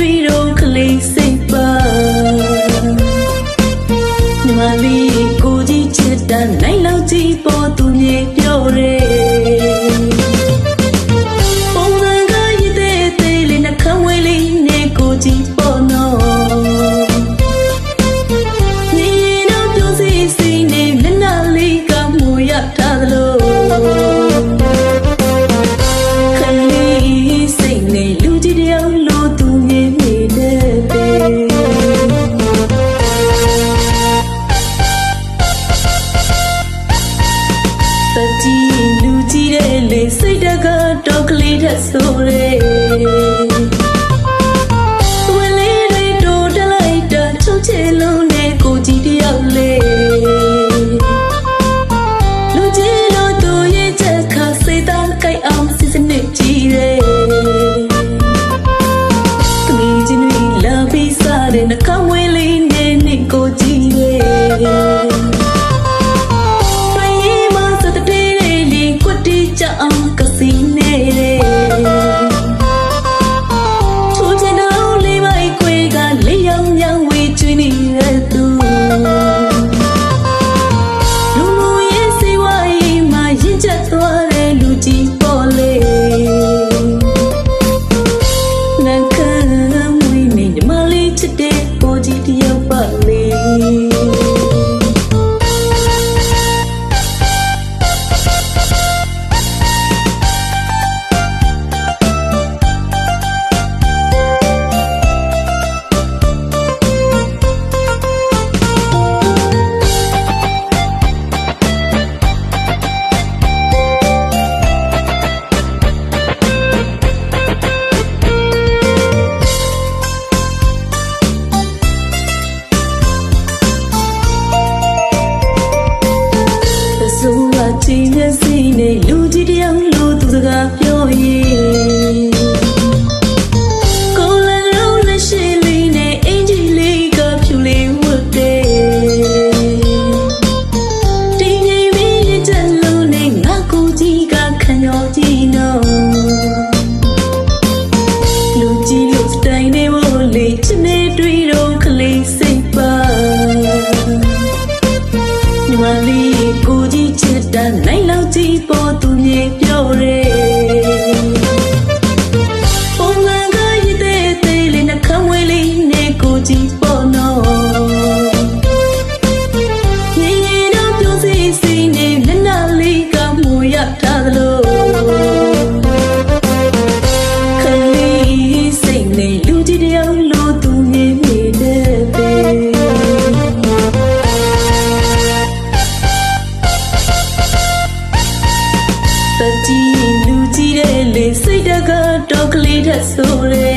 ရီတော့ကလေးစိတ်ပါမြမလေးကိုကြီးချစ်တဲ့နိုင်လောက်ကြီးပေါ်သူမြေပြောတယ် တတ်ဆိုရဲဝယ်လေးတွေတိုးတလိုက်တာချုပ်ချယ်လုံးနဲ့ကိုကြီးတယောက်လေးလူကြီးလို့သူရဲ့ချက်ခါစိတ်သားကြိုက်အောင်စစ်စစ်နဲ့ကြည့်ရဲသမီးချင်းတွေလာပြီးစားတဲ့နှကောင်းဝယ်လေးနဲ့နဲ့ကိုကြီးရဲ အောင် ထားသလို စိတ်တကတော့ကလေးတဆိုရဲ